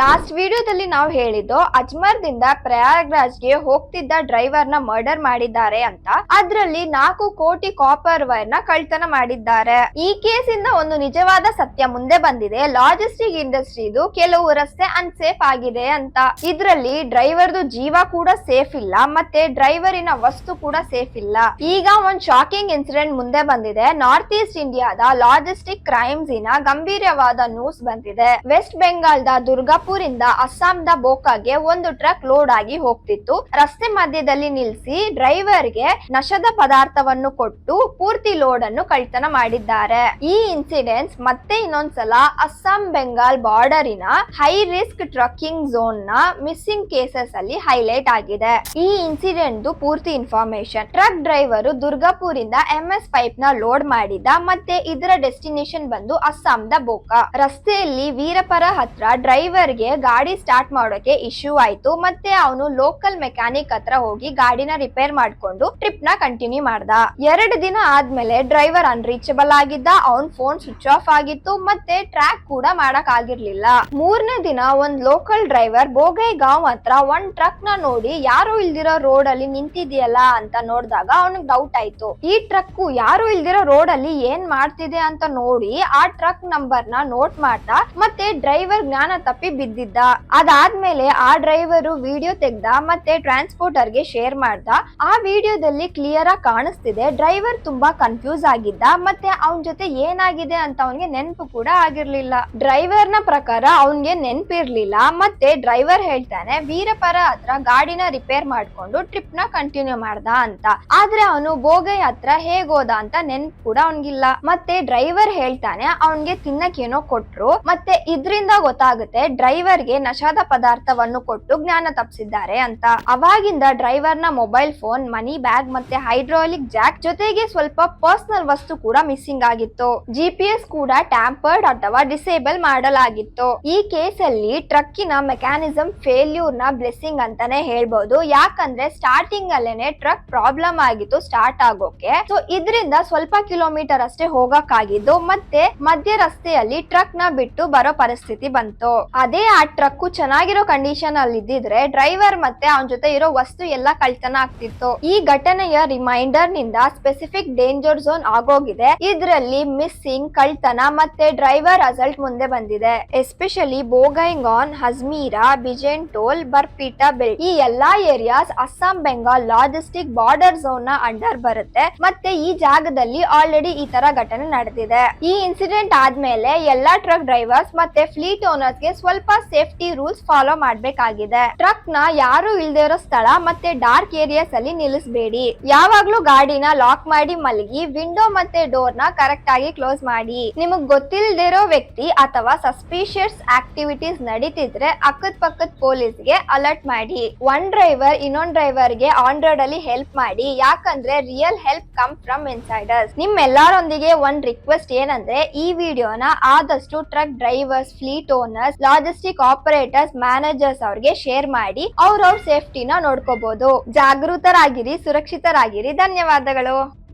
Last ವಿಡಿಯೋದಲ್ಲಿ ನಾವು ಹೇಳಿದ್ದು, ಅಜ್ಮರ್ದಿಂದ ಪ್ರಯಾಗ್ರಾಜ್ಗೆ ಹೋಗ್ತಿದ್ದ ಡ್ರೈವರ್ನ ಮರ್ಡರ್ ಮಾಡಿದ್ದಾರೆ ಅಂತ. ಅದ್ರಲ್ಲಿ ನಾಲ್ಕು ಕೋಟಿ ಕಾಪರ್ ವೈರ್ನ ಕಳ್ತನ ಮಾಡಿದ್ದಾರೆ. ಈ ಕೇಸಿಂದ ಒಂದು ನಿಜವಾದ ಸತ್ಯ ಮುಂದೆ ಬಂದಿದೆ. ಲಾಜಿಸ್ಟಿಕ್ ಇಂಡಸ್ಟ್ರಿದು ಕೆಲವು ರಸ್ತೆ ಅನ್ಸೇಫ್ ಆಗಿದೆ ಅಂತ. ಇದ್ರಲ್ಲಿ ಡ್ರೈವರ್ದು ಜೀವ ಕೂಡ ಸೇಫ್ ಇಲ್ಲ, ಮತ್ತೆ ಡ್ರೈವರಿನ ವಸ್ತು ಕೂಡ ಸೇಫ್ ಇಲ್ಲ. ಈಗ ಒಂದ್ ಶಾಕಿಂಗ್ ಇನ್ಸಿಡೆಂಟ್ ಮುಂದೆ ಬಂದಿದೆ. ನಾರ್ತ್ ಈಸ್ಟ್ ಇಂಡಿಯಾದ ಲಾಜಿಸ್ಟಿಕ್ ಕ್ರೈಮ್ಸ್ ಇನ ಗಂಭೀರವಾದ ನ್ಯೂಸ್ ಬಂದಿದೆ. ವೆಸ್ಟ್ ಬೆಂಗಾಲ್ದ ದುರ್ಗಾಪುರ್ ಇಂದ ಅಸ್ಸಾಂದ ಬೋಕಾಗೆ ಒಂದು ಟ್ರಕ್ ಲೋಡ್ ಆಗಿ ಹೋಗ್ತಿತ್ತು. ರಸ್ತೆ ಮಧ್ಯದಲ್ಲಿ ನಿಲ್ಸಿ ಡ್ರೈವರ್ಗೆ ನಶದ ಪದಾರ್ಥವನ್ನು ಕೊಟ್ಟು ಪೂರ್ತಿ ಲೋಡ್ ಅನ್ನು ಕಳ್ತನ ಮಾಡಿದ್ದಾರೆ. ಈ ಇನ್ಸಿಡೆಂಟ್ಸ್ ಮತ್ತೆ ಇನ್ನೊಂದ್ಸಲ ಅಸ್ಸಾಂ ಬೆಂಗಾಲ್ ಬಾರ್ಡರಿನ ಹೈ ರಿಸ್ಕ್ ಟ್ರಕ್ಕಿಂಗ್ ಝೋನ್ನ ಮಿಸ್ಸಿಂಗ್ ಕೇಸಸ್ ಅಲ್ಲಿ ಹೈಲೈಟ್ ಆಗಿದೆ. ಈ ಇನ್ಸಿಡೆಂಟ್ ಪೂರ್ತಿ ಇನ್ಫಾರ್ಮೇಶನ್ ಟ್ರಕ್ ಡ್ರೈವರ್ ದುರ್ಗಾಪುರ್ ಇಂದ ಎಂ ಎಸ್ ಪೈಪ್ನ ಲೋಡ್ ಮಾಡಿದ ಮತ್ತೆ ಇದರ ಡೆಸ್ಟಿನೇಷನ್ ಬಂದು ಅಸ್ಸಾಂದ ಬೋಕಾ. ರಸ್ತೆಯಲ್ಲಿ ವೀರಪರ ಹತ್ರ ಡ್ರೈವರ್ ಗೆ ಗಾಡಿ ಸ್ಟಾರ್ಟ್ ಮಾಡೋಕೆ ಇಶ್ಯೂ ಆಯ್ತು. ಮತ್ತೆ ಅವನು ಲೋಕಲ್ ಮೆಕ್ಯಾನಿಕ್ ಹತ್ರ ಹೋಗಿ ಗಾಡಿನ ರಿಪೇರ್ ಮಾಡ್ಕೊಂಡು ಟ್ರಿಪ್ನ ಕಂಟಿನ್ಯೂ ಮಾಡ್ದ. ಎರಡು ದಿನ ಆದ್ಮೇಲೆ ಡ್ರೈವರ್ ಅನ್ರೀಚಬಲ್ ಆಗಿದ್ದ. ಅವನ್ ಫೋನ್ ಸ್ವಿಚ್ ಆಫ್ ಆಗಿತ್ತು. ಮತ್ತೆ ಟ್ರ್ಯಾಕ್ ಕೂಡ ಮಾಡಕ್ ಆಗಿರ್ಲಿಲ್ಲ. ಮೂರನೇ ದಿನ ಒಂದ್ ಲೋಕಲ್ ಡ್ರೈವರ್ ಬೋಗೈ ಗಾಂವ್ ಹತ್ರ ಒಂದ್ ಟ್ರಕ್ನ ನೋಡಿ, ಯಾರು ಇಲ್ದಿರೋ ರೋಡ್ ಅಲ್ಲಿ ನಿಂತಿದ್ಯಲ್ಲ? ಅಂತ ನೋಡಿದಾಗ ಅವನಿಗೆ ಡೌಟ್ ಆಯ್ತು. ಈ ಟ್ರಕ್ ಯಾರು ಇಲ್ದಿರೋ ರೋಡ್ ಅಲ್ಲಿ ಏನ್ ಮಾಡ್ತಿದೆ? ಅಂತ ನೋಡಿ ಆ ಟ್ರಕ್ ನಂಬರ್ನ ನೋಟ್ ಮಾಡ್ತಾ ಮತ್ತೆ ಡ್ರೈವರ್ ಜ್ಞಾನ ತಪ್ಪಿ ಬಿದ್ದಿದ್ದ. ಅದಾದ್ಮೇಲೆ ಆ ಡ್ರೈವರು ವಿಡಿಯೋ ತೆಗ್ದ ಮತ್ತೆ ಟ್ರಾನ್ಸ್ಪೋರ್ಟರ್ಗೆ ಶೇರ್ ಮಾಡ್ದ. ಆ ವಿಡಿಯೋದಲ್ಲಿ ಕ್ಲಿಯರ್ ಆಗಿ ಕಾಣಿಸ್ತಿದೆ. ಡ್ರೈವರ್ ತುಂಬಾ ಕನ್ಫ್ಯೂಸ್ ಆಗಿದ್ದ. ಮತ್ತೆ ಅವನ್ ಜೊತೆ ಏನಾಗಿದೆ ಅಂತ ಅವನ್ಗೆ ನೆನಪು ಕೂಡ ಆಗಿರ್ಲಿಲ್ಲ. ಡ್ರೈವರ್ನ ಪ್ರಕಾರ ಅವನ್ಗೆ ನೆನಪಿರ್ಲಿಲ್ಲ. ಮತ್ತೆ ಡ್ರೈವರ್ ಹೇಳ್ತಾನೆ, ವೀರಪರ ಹತ್ರ ಗಾಡಿನ ರಿಪೇರ್ ಮಾಡ್ಕೊಂಡು ಟ್ರಿಪ್ನ ಕಂಟಿನ್ಯೂ ಮಾಡ್ದ ಅಂತ. ಆದ್ರೆ ಅವನು ಬೋಗೈ ಹತ್ರ ಹೇಗೋದ ಅಂತ ನೆನ್ಪು ಕೂಡ ಅವನ್ಗಿಲ್ಲ. ಮತ್ತೆ ಡ್ರೈವರ್ ಹೇಳ್ತಾನೆ, ಅವನ್ಗೆ ತಿನ್ನಕ್ ಏನೋ ಕೊಟ್ರು. ಮತ್ತೆ ಇದ್ರಿಂದ ಗೊತ್ತಾಗುತ್ತೆ ಡ್ರೈವರ್ಗೆ ನಶಾದ ಪದಾರ್ಥವನ್ನು ಕೊಟ್ಟು ಜ್ಞಾನ ತಪ್ಪಿಸಿದ್ದಾರೆ ಅಂತ. ಅವಾಗಿಂದ ಡ್ರೈವರ್ನ ಮೊಬೈಲ್ ಫೋನ್, ಮನಿ ಬ್ಯಾಗ್ ಮತ್ತೆ ಹೈಡ್ರಾಲಿಕ್ ಜಾಕ್ ಜೊತೆಗೆ ಸ್ವಲ್ಪ ಪರ್ಸನಲ್ ವಸ್ತು ಕೂಡ ಮಿಸ್ಸಿಂಗ್ ಆಗಿತ್ತು. ಜಿಪಿಎಸ್ ಕೂಡ ಟ್ಯಾಂಪರ್ಡ್ ಅಥವಾ ಡಿಸೇಬಲ್ ಮಾಡಲಾಗಿತ್ತು. ಈ ಕೇಸಲ್ಲಿ ಟ್ರಕ್ಕಿನ ಮೆಕ್ಯಾನಿಸಮ್ ಫೇಲ್ಯೂರ್ನ ಬ್ಲೆಸ್ಸಿಂಗ್ ಅಂತಾನೆ ಹೇಳ್ಬಹುದು ಯಾಕಂದ್ರೆ ಸ್ಟಾರ್ಟಿಂಗ್ ಅಲ್ಲೇನೆ ಟ್ರಕ್ ಪ್ರಾಬ್ಲಮ್ ಆಗಿತ್ತು ಸ್ಟಾರ್ಟ್ ಆಗೋಕೆ. ಸೊ, ಇದರಿಂದ ಸ್ವಲ್ಪ ಕಿಲೋಮೀಟರ್ ಅಷ್ಟೇ ಹೋಗಕ್ಕಾಗಿದ್ದು, ಮತ್ತೆ ಮಧ್ಯ ರಸ್ತೆಯಲ್ಲಿ ಟ್ರಕ್ನ ಬಿಟ್ಟು ಬರೋ ಪರಿಸ್ಥಿತಿ ಬಂತು. ಅದೇ ಆ ಟ್ರಕ್ ಚೆನ್ನಾಗಿರೋ ಕಂಡೀಷನ್ ಅಲ್ಲಿ ಇದ್ದಿದ್ರೆ ಡ್ರೈವರ್ ಮತ್ತೆ ಅವನ ಜೊತೆ ಇರೋ ವಸ್ತು ಎಲ್ಲ ಕಳ್ತನ ಆಗ್ತಿತ್ತು. ಈ ಘಟನೆಯ ರಿಮೈಂಡರ್ನಿಂದ ಸ್ಪೆಸಿಫಿಕ್ ಡೇಂಜರ್ ಝೋನ್ ಆಗೋಗಿದೆ. ಇದ್ರಲ್ಲಿ ಮಿಸ್ಸಿಂಗ್ ಕಳ್ತನ ಮತ್ತೆ ಡ್ರೈವರ್ ಅಸಲ್ಟ್ ಮುಂದೆ ಬಂದಿದೆ. ಎಸ್ಪೆಷಲಿ ಬೋಗೈಂಗಾನ್ ಹಜ್ಮೀರಾ ಬಿಜೆಂಟೋಲ್ ಬರ್ಪೀಟಾ ಬೆಲ್ ಈ ಎಲ್ಲಾ areas Assam Bengal logistic border ಝೋನ್ನ under ಬರುತ್ತೆ. ಮತ್ತೆ ಈ ಜಾಗದಲ್ಲಿ ಆಲ್ರೆಡಿ ಈ ತರ ಘಟನೆ ನಡೆದಿದೆ. ಈ ಇನ್ಸಿಡೆಂಟ್ ಆದ್ಮೇಲೆ ಎಲ್ಲಾ ಟ್ರಕ್ ಡ್ರೈವರ್ಸ್ ಮತ್ತೆ ಫ್ಲೀಟ್ ಓನರ್ಸ್ಗೆ ಸ್ವಲ್ಪ ಸೇಫ್ಟಿ ರೂಲ್ಸ್ ಫಾಲೋ ಮಾಡಬೇಕಾಗಿದೆ. ಟ್ರಕ್ನ ಯಾರು ಇಲ್ದೇ ಇರೋ ಸ್ಥಳ ಮತ್ತೆ ಡಾರ್ಕ್ ಏರಿಯಾಸ್ ಅಲ್ಲಿ ನಿಲ್ಲಿಸಬೇಡಿ. ಯಾವಾಗ್ಲೂ ಗಾಡಿನ ಲಾಕ್ ಮಾಡಿ ಮಲಗಿ, ವಿಂಡೋ ಮತ್ತೆ ಡೋರ್ನ ಕರೆಕ್ಟ್ ಆಗಿ ಕ್ಲೋಸ್ ಮಾಡಿ. ನಿಮಗ್ ಗೊತ್ತಿಲ್ದಿರೋ ವ್ಯಕ್ತಿ ಅಥವಾ ಸಸ್ಪಿಷಿಯಸ್ ಆಕ್ಟಿವಿಟೀಸ್ ನಡೀತಿದ್ರೆ ಅಕ್ಕದ ಪಕ್ಕದ ಪೊಲೀಸ್ಗೆ ಅಲರ್ಟ್ ಮಾಡಿ. ಒನ್ ಡ್ರೈವರ್ ಇನ್ನೊಂದ್ ಡ್ರೈವರ್ಗೆ ಆನ್ ರೋಡ್ ಅಲ್ಲಿ ಹೆಲ್ಪ್ ಮಾಡಿ. ಯಾಕಂದ್ರೆ real help come from insiders. ನಿಮ್ ಎಲ್ಲರೊಂದಿಗೆ ಒಂದ್ ರಿಕ್ವೆಸ್ಟ್ ಏನಂದ್ರೆ, ಈ ವಿಡಿಯೋನ ಆದಷ್ಟು truck drivers, fleet owners logistic operators managers ಅವ್ರಿಗೆ ಶೇರ್ ಮಾಡಿ ಅವ್ರವ್ರ ಸೇಫ್ಟಿನ ನೋಡ್ಕೋಬಹುದು ಜಾಗೃತರಾಗಿರಿ ಸುರಕ್ಷಿತರಾಗಿರಿ. ಧನ್ಯವಾದಗಳು.